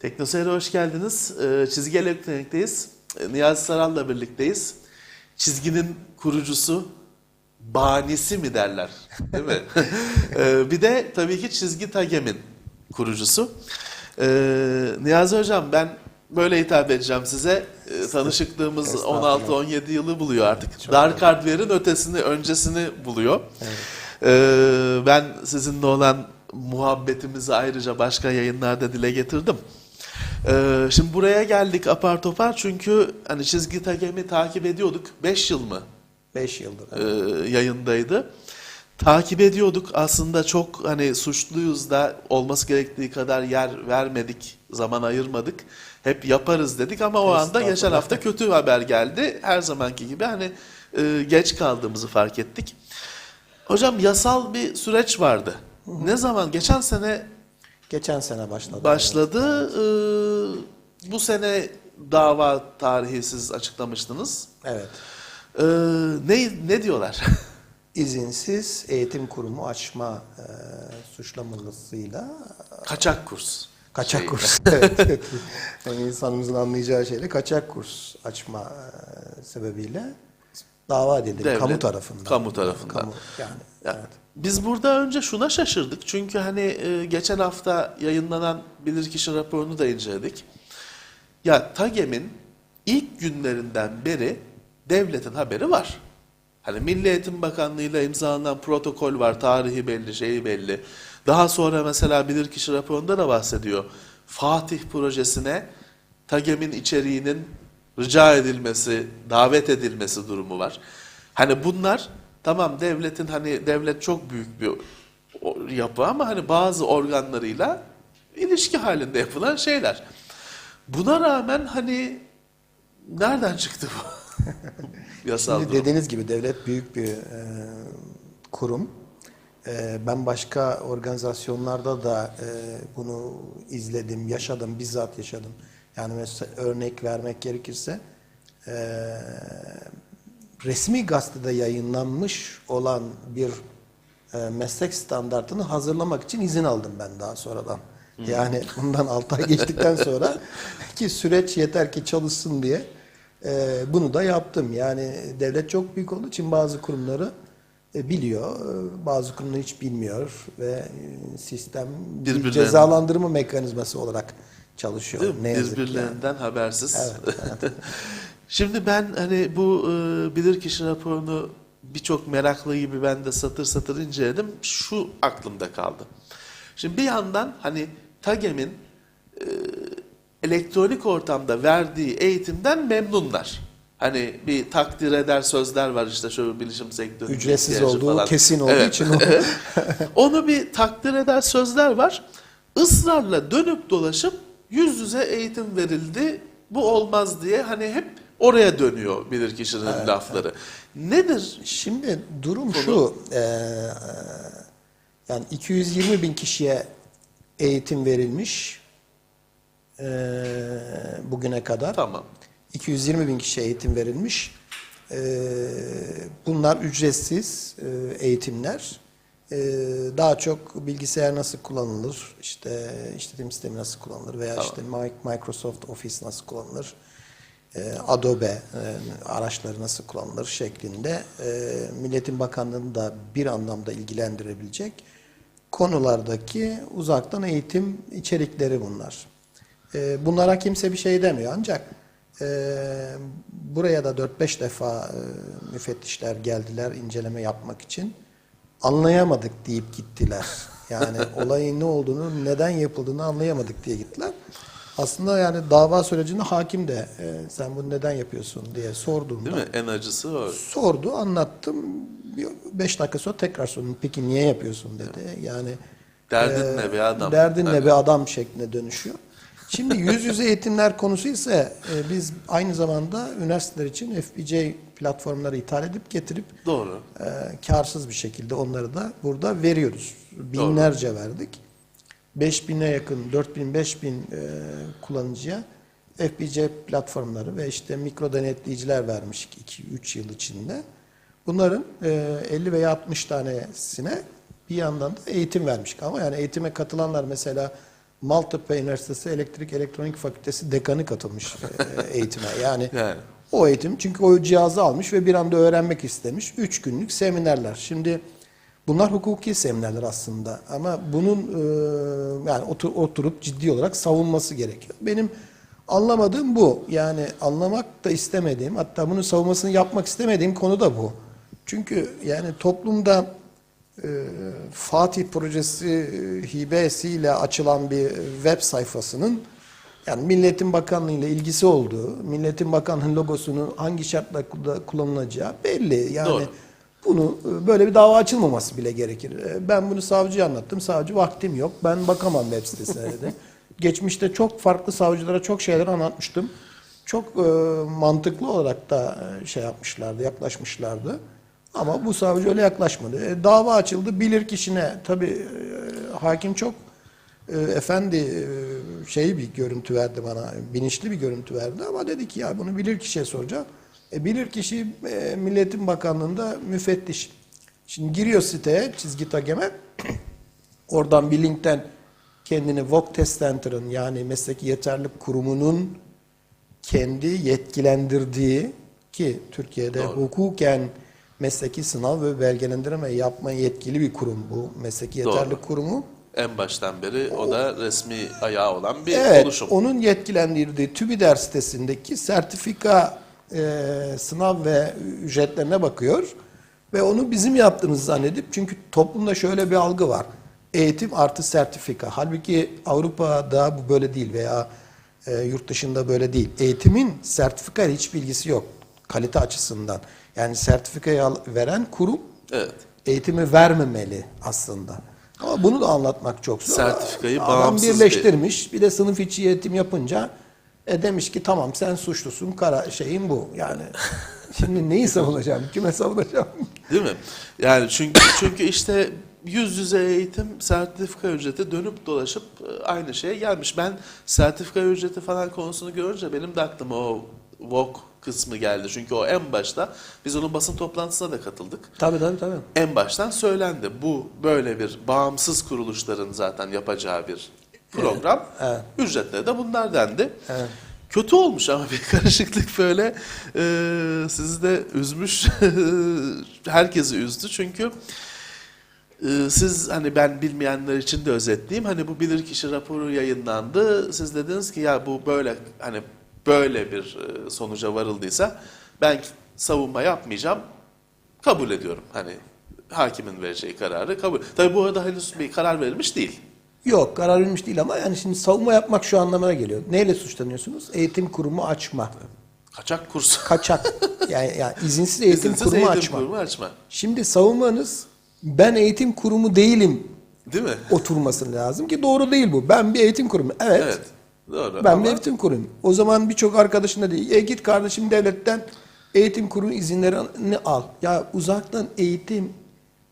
Teknoseyir'e hoş geldiniz. Ee, Çizgi Elektronik'teyiz. Ee, Niyazi Saral'la birlikteyiz. Çizginin kurucusu, banisi mi derler değil mi? Ee, bir de tabii ki Çizgi Tagem'in kurucusu. Niyazi Hocam ben böyle hitap edeceğim size. Tanışıklığımız Estağfurullah. 16-17 yılı buluyor artık. Dark Hardware'in ötesini, öncesini buluyor. Ee, ben sizinle olan muhabbetimizi ayrıca başka yayınlarda dile getirdim. Ee, şimdi buraya geldik apar topar çünkü hani çizgi takemi takip ediyorduk. 5 yıl mı 5 yıldır. e, yayındaydı. Takip ediyorduk. Aslında çok hani suçluyuz da olması gerektiği kadar yer vermedik, zaman ayırmadık. Hep yaparız dedik ama o anda geçen hafta kötü haber geldi. Her zamanki gibi hani e, geç kaldığımızı fark ettik. Hocam yasal bir süreç vardı. Ne zaman? Geçen sene Geçen sene başladı. başladı. Ee, bu sene dava tarihi siz açıklamıştınız. Evet. Ee, ne ne diyorlar? İzinsiz eğitim kurumu açma e, suçlamalısıyla Kaçak kurs. kaçak Şey. kurs. evet. evet. Yani insanımızın anlayacağı şeyle kaçak kurs açma e, sebebiyle dava edildi. Devlet, kamu tarafından. kamu tarafından. Kamu, yani. Ya, evet. Biz burada önce şuna şaşırdık. Çünkü hani e, geçen hafta yayınlanan bilirkişi raporunu da inceledik. Ya TAGEM'in ilk günlerinden beri devletin haberi var. Hani Milli Eğitim Bakanlığı'yla imzalanan protokol var, tarihi belli, şeyi belli. Daha sonra mesela bilirkişi raporunda da bahsediyor. Fatih projesine TAGEM'in içeriğinin rica edilmesi, davet edilmesi durumu var. Hani bunlar tamam devletin hani devlet çok büyük bir yapı ama hani bazı organlarıyla ilişki halinde yapılan şeyler. Buna rağmen hani nereden çıktı bu? Yasal Şimdi durum. dediğiniz gibi devlet büyük bir e, kurum. E, ben başka organizasyonlarda da e, bunu izledim, yaşadım, bizzat yaşadım. Yani mesela örnek vermek gerekirse e, resmi gazetede yayınlanmış olan bir e, meslek standartını hazırlamak için izin aldım ben daha sonradan. Yani bundan 6 ay geçtikten sonra ki süreç yeter ki çalışsın diye e, bunu da yaptım. Yani devlet çok büyük olduğu için bazı kurumları e, biliyor, e, bazı kurumları hiç bilmiyor ve e, sistem bir Birbirlerine- cezalandırma mekanizması olarak çalışıyor. Değil mi? Ne yazık. Birbirlerinden habersiz. Evet, Şimdi ben hani bu e, bilirkişi raporunu birçok meraklı gibi ben de satır satır inceledim. Şu aklımda kaldı. Şimdi bir yandan hani TAGEM'in e, elektronik ortamda verdiği eğitimden memnunlar. Hani bir takdir eder sözler var işte şöyle bilişim sektörü. Ücretsiz olduğu falan. kesin olduğu Evet. için Onu bir takdir eder sözler var. Israrla dönüp dolaşıp yüz yüze eğitim verildi. Bu olmaz diye hani hep oraya dönüyor bilirkişinin lafları. Nedir? Şimdi durum şu, e, yani 220 bin kişiye eğitim verilmiş e, bugüne kadar. Tamam. 220 bin kişiye eğitim verilmiş. E, bunlar ücretsiz e, eğitimler. E, daha çok bilgisayar nasıl kullanılır, işte işletim sistemi nasıl kullanılır? Veya işte Mi- Microsoft Office nasıl kullanılır, e, Adobe e, araçları nasıl kullanılır şeklinde e, Milletin Bakanlığı'nı da bir anlamda ilgilendirebilecek konulardaki uzaktan eğitim içerikleri bunlar. E, bunlara kimse bir şey demiyor. Ancak e, buraya da 4-5 defa müfettişler geldiler inceleme yapmak için. Anlayamadık deyip gittiler. Yani olayın ne olduğunu, neden yapıldığını anlayamadık diye gittiler. Aslında yani dava sürecinde hakim de e, sen bunu neden yapıyorsun diye sorduğumda Değil mi? En acısı o. sordu, anlattım. Bir beş dakika sonra tekrar sordum. Peki niye yapıyorsun dedi. Yani Derdin e, ne be adam? Derdin Hani- ne be adam şeklinde dönüşüyor. Şimdi yüz yüze eğitimler konusu ise e, biz aynı zamanda üniversiteler için FBC platformları ithal edip getirip Doğru. e, karsız bir şekilde onları da burada veriyoruz. Binlerce verdik. 5000'e yakın 4000 5000 e, kullanıcıya FBC platformları ve işte mikro denetleyiciler vermiştik 2-3 yıl içinde. Bunların e, 50 veya 60 tanesine bir yandan da eğitim vermiştik ama yani eğitime katılanlar mesela Maltepe Üniversitesi Elektrik Elektronik Fakültesi dekanı katılmış e, eğitime. Yani Yani. o eğitim çünkü o cihazı almış ve bir anda öğrenmek istemiş. Üç günlük seminerler. Şimdi bunlar hukuki seminerler aslında ama bunun e, yani otur- oturup ciddi olarak savunması gerekiyor. Benim anlamadığım bu. Yani anlamak da istemediğim hatta bunun savunmasını yapmak istemediğim konu da bu. Çünkü yani toplumda Fatih projesi e, hibesiyle açılan bir web sayfasının yani Milletin Bakanlığı ile ilgisi olduğu, Milletin Bakanlığı logosunun hangi şartlarda kullanılacağı belli. Yani Doğru. bunu e, böyle bir dava açılmaması bile gerekir. E, Ben bunu savcıya anlattım. Savcı vaktim yok. Ben bakamam web sitesine dedi. Geçmişte çok farklı savcılara çok şeyler anlatmıştım. Çok e, mantıklı olarak da e, şey yapmışlardı, yaklaşmışlardı. Ama bu savcı öyle yaklaşmadı. E, dava açıldı. Bilir kişine tabii e, hakim çok e, efendi e, şey bir görüntü verdi bana, bilinçli bir görüntü verdi ama dedi ki ya bunu bilir kişiye soracağım. E, bilir kişi e, Milletin Bakanlığı'nda müfettiş. Şimdi giriyor siteye çizgi tageme. Oradan bir linkten kendini Vogue Test Center'ın yani mesleki yeterlilik kurumunun kendi yetkilendirdiği ki Türkiye'de Doğru. hukuken mesleki sınav ve belgelendirme yapmaya yetkili bir kurum bu mesleki Doğru. yeterlilik kurumu. En baştan beri o da resmi ayağı olan bir Evet, oluşum. onun yetkilendirdiği TÜBİDER sitesindeki sertifika e, sınav ve ücretlerine bakıyor ve onu bizim yaptığımızı zannedip çünkü toplumda şöyle bir algı var. Eğitim artı sertifika. Halbuki Avrupa'da bu böyle değil veya e, yurt dışında böyle değil. Eğitimin sertifika hiç bilgisi yok kalite açısından. Yani sertifikayı al- veren kurum Evet. eğitimi vermemeli aslında. Ama bunu da anlatmak çok zor. Sertifikayı Adam bağımsız birleştirmiş. Bir de sınıf içi eğitim yapınca e demiş ki tamam sen suçlusun. Kara şeyin bu. Yani şimdi neyi savunacağım? Kime savunacağım? Değil mi? Yani çünkü çünkü işte yüz yüze eğitim sertifika ücreti dönüp dolaşıp e, aynı şeye gelmiş. Ben sertifika ücreti falan konusunu görünce benim de aklıma o VOK kısmı geldi. Çünkü o en başta biz onun basın toplantısına da katıldık. tabii tabii tabii. En baştan söylendi. Bu böyle bir bağımsız kuruluşların zaten yapacağı bir program. evet. Ücretleri de bunlar dendi. Evet. Kötü olmuş ama bir karışıklık böyle e, sizi de üzmüş. Herkesi üzdü çünkü e, siz hani ben bilmeyenler için de özetleyeyim. Hani bu bilirkişi raporu yayınlandı. Siz dediniz ki ya bu böyle hani böyle bir e, sonuca varıldıysa ben savunma yapmayacağım. Kabul ediyorum. Hani hakimin vereceği kararı kabul. Tabii bu arada henüz bir karar verilmiş değil. Yok karar verilmiş değil ama yani şimdi savunma yapmak şu anlamına geliyor. Neyle suçlanıyorsunuz? Eğitim kurumu açma. Kaçak kurs. Kaçak. yani, yani izinsiz eğitim İzinsiz kurumu eğitim açma. kurumu açma. Şimdi savunmanız ben eğitim kurumu değilim Değil mi? oturması lazım ki doğru değil bu. Ben bir eğitim kurumu. Evet. Evet. Doğru. Ben ama- bir eğitim kurumu. O zaman birçok arkadaşın da değil. E git kardeşim devletten eğitim kurumu izinlerini al. Ya uzaktan eğitim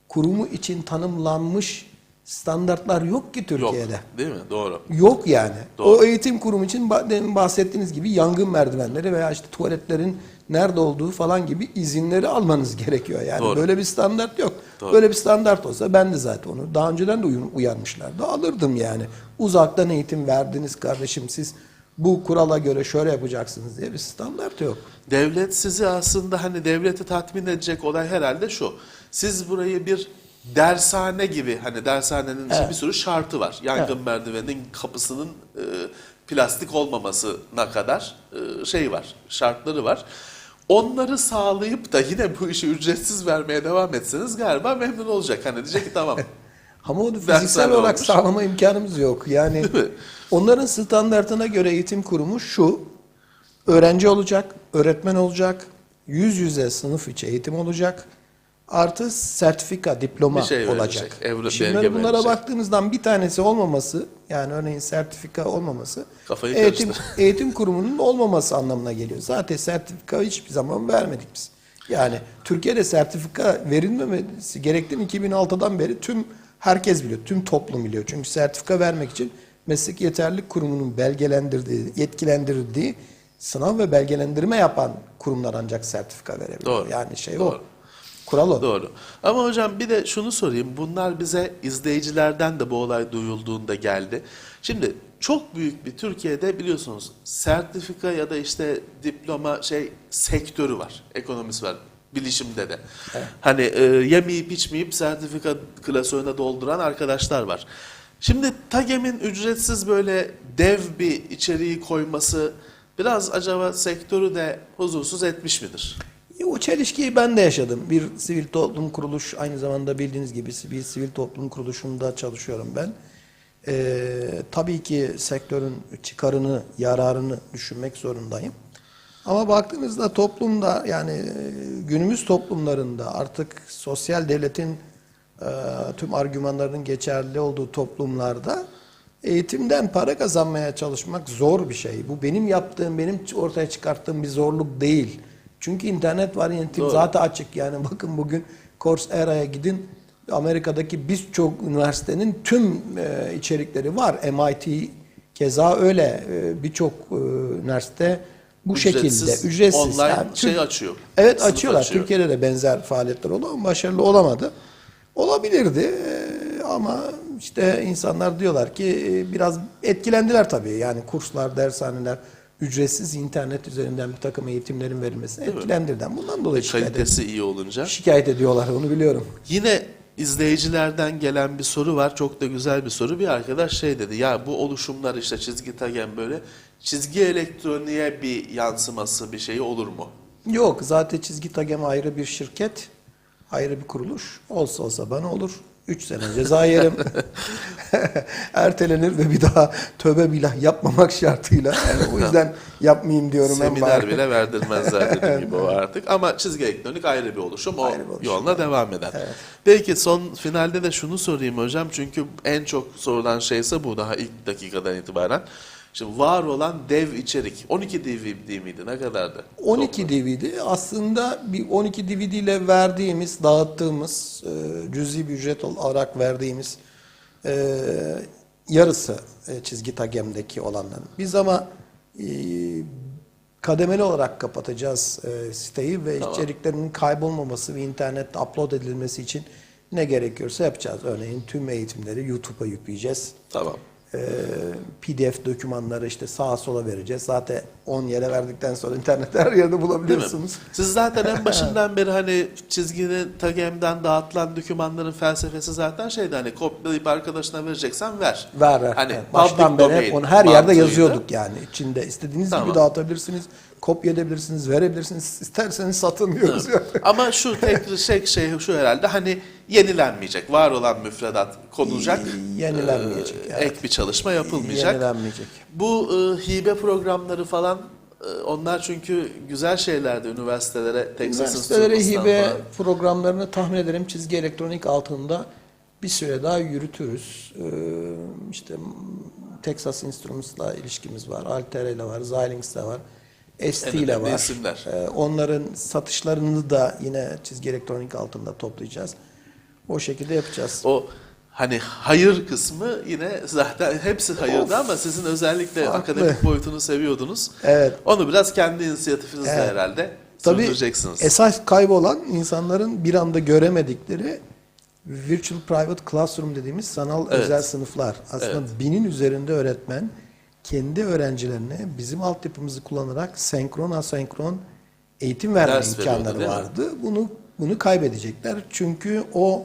kurumu için tanımlanmış standartlar yok ki Yok. Türkiye'de. Değil mi? Doğru. Yok yani. Doğru. O eğitim kurumu için bahsettiğiniz gibi yangın merdivenleri veya işte tuvaletlerin nerede olduğu falan gibi izinleri almanız gerekiyor. Yani Doğru. böyle bir standart yok. Doğru. Böyle bir standart olsa ben de zaten onu daha önceden de uyanmışlardı. Alırdım yani. Uzaktan eğitim verdiniz kardeşim siz bu kurala göre şöyle yapacaksınız diye bir standart yok. Devlet sizi aslında hani devleti tatmin edecek olay herhalde şu. Siz burayı bir dershane gibi hani dershanenin Evet. bir sürü şartı var. Yangın merdivenin kapısının e, plastik olmamasına kadar e, şey var, şartları var. Onları sağlayıp da yine bu işi ücretsiz vermeye devam etseniz galiba memnun olacak. Hani diyecek ki tamam. Ama onu fiziksel olarak olmuş. sağlama imkanımız yok. Yani onların standartına göre eğitim kurumu şu. Öğrenci olacak, öğretmen olacak, yüz yüze sınıf içi eğitim olacak. Artı sertifika, diploma Bir şey verecek, olacak. evre- Şimdi belge bunlara verecek. baktığımızdan bir tanesi olmaması, yani örneğin sertifika olmaması, Kafayı eğitim, karıştı. eğitim kurumunun olmaması anlamına geliyor. Zaten sertifika hiçbir zaman vermedik biz. Yani Türkiye'de sertifika verilmemesi gerektiğini 2006'dan beri tüm herkes biliyor, tüm toplum biliyor. Çünkü sertifika vermek için meslek yeterlilik kurumunun belgelendirdiği, yetkilendirdiği sınav ve belgelendirme yapan kurumlar ancak sertifika verebiliyor. Doğru. Yani şey o. Kural o. Doğru. Ama hocam bir de şunu sorayım. Bunlar bize izleyicilerden de bu olay duyulduğunda geldi. Şimdi çok büyük bir Türkiye'de biliyorsunuz sertifika ya da işte diploma şey sektörü var. Ekonomisi var. Bilişimde de. Hani e, yemeyip içmeyip sertifika klasörüne dolduran arkadaşlar var. Şimdi TAGEM'in ücretsiz böyle dev bir içeriği koyması biraz acaba sektörü de huzursuz etmiş midir? O çelişkiyi ben de yaşadım. Bir sivil toplum kuruluş, aynı zamanda bildiğiniz gibi bir sivil toplum kuruluşunda çalışıyorum ben. Ee, tabii ki sektörün çıkarını, yararını düşünmek zorundayım. Ama baktığınızda toplumda yani e, günümüz toplumlarında artık sosyal devletin e, tüm argümanlarının geçerli olduğu toplumlarda eğitimden para kazanmaya çalışmak zor bir şey. Bu benim yaptığım, benim ortaya çıkarttığım bir zorluk değil. Çünkü internet var, internet Doğru. zaten açık. Yani bakın bugün Courseera'ya gidin. Amerika'daki birçok üniversitenin tüm e, içerikleri var. MIT keza öyle. E, birçok e, üniversite bu Ücretsiz, şekilde ücretsiz. online Yani şey açıyor. Evet Sınıf açıyorlar. açıyor. Türkiye'de de benzer faaliyetler oldu ama başarılı olamadı. Olabilirdi e, ama işte insanlar diyorlar ki e, biraz etkilendiler tabii. Yani kurslar, dershaneler, ücretsiz internet üzerinden bir takım eğitimlerin mi? etkilendirden. Bundan dolayı şikayet, Kalitesi iyi olunca. şikayet ediyorlar onu biliyorum. Yine izleyicilerden gelen bir soru var. Çok da güzel bir soru. Bir arkadaş şey dedi. Ya bu oluşumlar işte çizgi tagen böyle çizgi elektroniğe bir yansıması bir şey olur mu? Yok zaten çizgi tagem ayrı bir şirket, ayrı bir kuruluş. Olsa olsa bana olur. 3 sene ceza yerim. Ertelenir ve bir daha tövbe bilah yapmamak şartıyla. Yani o yüzden yapmayayım diyorum Seminer bile verdirmezler dediğim gibi o artık. Ama çizgi elektronik ayrı bir oluşum. O Ayrı bir oluşum. yoluna devam eder. Belki son finalde de şunu sorayım hocam. Çünkü en çok sorulan şeyse bu daha ilk dakikadan itibaren. Şimdi var olan dev içerik. 12 DVD miydi? Ne kadardı? 12 DVD aslında bir 12 DVD ile verdiğimiz, dağıttığımız, e, cüzi bir ücret olarak verdiğimiz e, yarısı e, çizgi tagemdeki olanların. Biz ama e, kademeli olarak kapatacağız e, siteyi ve Tamam. içeriklerinin kaybolmaması ve internette upload edilmesi için ne gerekiyorsa yapacağız. Örneğin tüm eğitimleri YouTube'a yükleyeceğiz. Tamam. Ee, PDF dokümanları işte sağa sola vereceğiz. Zaten 10 yere verdikten sonra internette her yerde bulabiliyorsunuz. Siz zaten en başından beri hani çizginin tagemden dağıtılan dokümanların felsefesi zaten şeydi hani kopyalayıp arkadaşına vereceksen ver. Ver ver. Hani Evet, Baştan beri hep onu her yerde mantığıydı. yazıyorduk yani. İçinde istediğiniz Tamam. gibi dağıtabilirsiniz, kopya edebilirsiniz, verebilirsiniz. İsterseniz satın diyoruz. yani. Ama şu tek şey, şey şu herhalde hani yenilenmeyecek. Var olan müfredat konulacak. Yenilenmeyecek, Ee, evet. Ek bir çalışma yapılmayacak. Yenilenmeyecek. Bu e, hibe programları falan e, onlar çünkü güzel şeylerdi üniversitelere, Texas Üniversitelere hibe falan. programlarını tahmin ederim çizgi elektronik altında bir süre daha yürütürüz. Ee, işte Texas Instruments'la ilişkimiz var, Altera ile var, Xilinx'le var, ST ile var. isimler. Ee, onların satışlarını da yine çizgi elektronik altında toplayacağız. O şekilde yapacağız. O hani hayır kısmı yine zaten hepsi hayırdı Of. ama sizin özellikle Farklı. akademik boyutunu seviyordunuz. Evet. Onu biraz kendi inisiyatifinizle Evet. herhalde Tabii sürdüreceksiniz. esas kaybolan insanların bir anda göremedikleri virtual private classroom dediğimiz sanal Evet. özel sınıflar. Aslında Evet. binin üzerinde öğretmen kendi öğrencilerine bizim altyapımızı kullanarak senkron asenkron eğitim verme Ders imkanları mi? vardı. Bunu bunu kaybedecekler. Çünkü o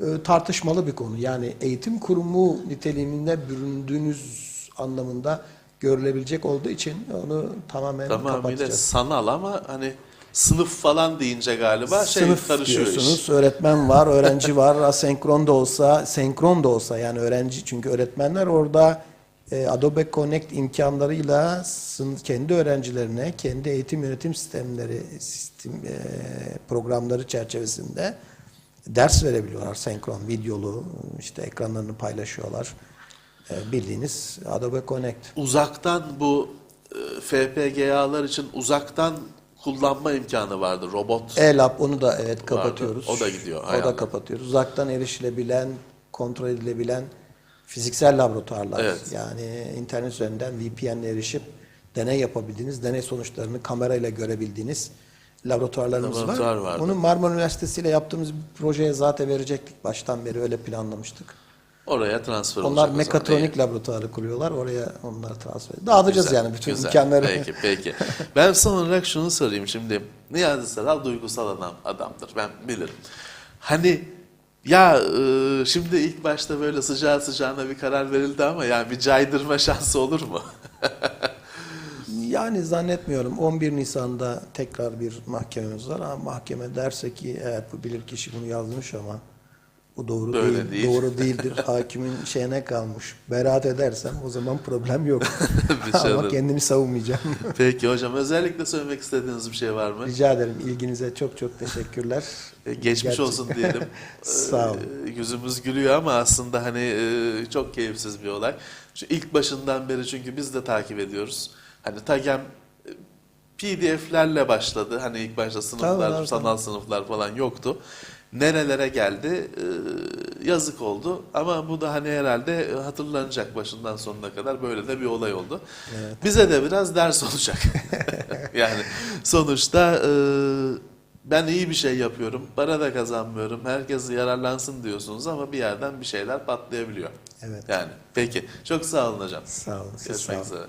e, tartışmalı bir konu. Yani eğitim kurumu niteliğinde büründüğünüz anlamında görülebilecek olduğu için onu tamamen Tamamıyla kapatacağız. sanal ama hani sınıf falan deyince galiba şey Sınıf karışıyor diyorsunuz. iş. Öğretmen var, öğrenci var. Asenkron da olsa, senkron da olsa yani öğrenci çünkü öğretmenler orada e, Adobe Connect imkanlarıyla kendi öğrencilerine kendi eğitim yönetim sistemleri sistem e, programları çerçevesinde ders verebiliyorlar senkron videolu işte ekranlarını paylaşıyorlar. E, bildiğiniz Adobe Connect. Uzaktan bu e, FPGA'lar için uzaktan kullanma imkanı vardı. Robot E-Lab onu da evet kapatıyoruz. O da gidiyor, O da kapatıyoruz. Uzaktan erişilebilen, kontrol edilebilen fiziksel laboratuvarlar. Evet. Yani internet üzerinden VPN'le erişip deney yapabildiğiniz, deney sonuçlarını kamerayla görebildiğiniz laboratuvarlarımız Laboratuvar var. vardı. Onu Marmara Üniversitesi ile yaptığımız bir projeye zaten verecektik. Baştan beri öyle planlamıştık. Oraya transfer Onlar olacak o zaman. mekatronik laboratuvarı kuruyorlar. Oraya onlar transfer. Dağıtacağız Güzel, yani bütün güzel. imkanları. Peki peki. ben son olarak şunu sorayım şimdi. Niyazi Saral duygusal adam, adamdır ben bilirim. Hani ya e, şimdi ilk başta böyle sıcağı sıcağına bir karar verildi ama yani bir caydırma şansı olur mu? Yani zannetmiyorum. 11 Nisan'da tekrar bir mahkememiz var ama mahkeme derse ki eğer bu bilirkişi bunu yazmış ama bu doğru Böyle değil, değil. doğru değildir. Hakimin şeyine kalmış. Beraat edersem o zaman problem yok. Şey ama olur. kendimi savunmayacağım. Peki hocam özellikle söylemek istediğiniz bir şey var mı? Rica ederim. İlginize çok çok teşekkürler. E, Geçmiş Gerçek- olsun diyelim. Sağ olun. E, Yüzümüz gülüyor ama aslında hani e, çok keyifsiz bir olay. Şu ilk başından beri çünkü biz de takip ediyoruz. Hani TAGEM e, PDF'lerle başladı. Hani ilk başta sınıflar, tabii, sanal sınıflar falan yoktu. Nerelere geldi? E, yazık oldu. Ama bu da hani herhalde hatırlanacak başından sonuna kadar böyle de bir olay oldu. Bize de biraz ders olacak. yani sonuçta e, ben iyi bir şey yapıyorum, para da kazanmıyorum, herkes yararlansın diyorsunuz ama bir yerden bir şeyler patlayabiliyor. Evet. Yani peki. Çok sağ olun hocam. Sağ olun. Siz sağ Görüşmek olun. üzere.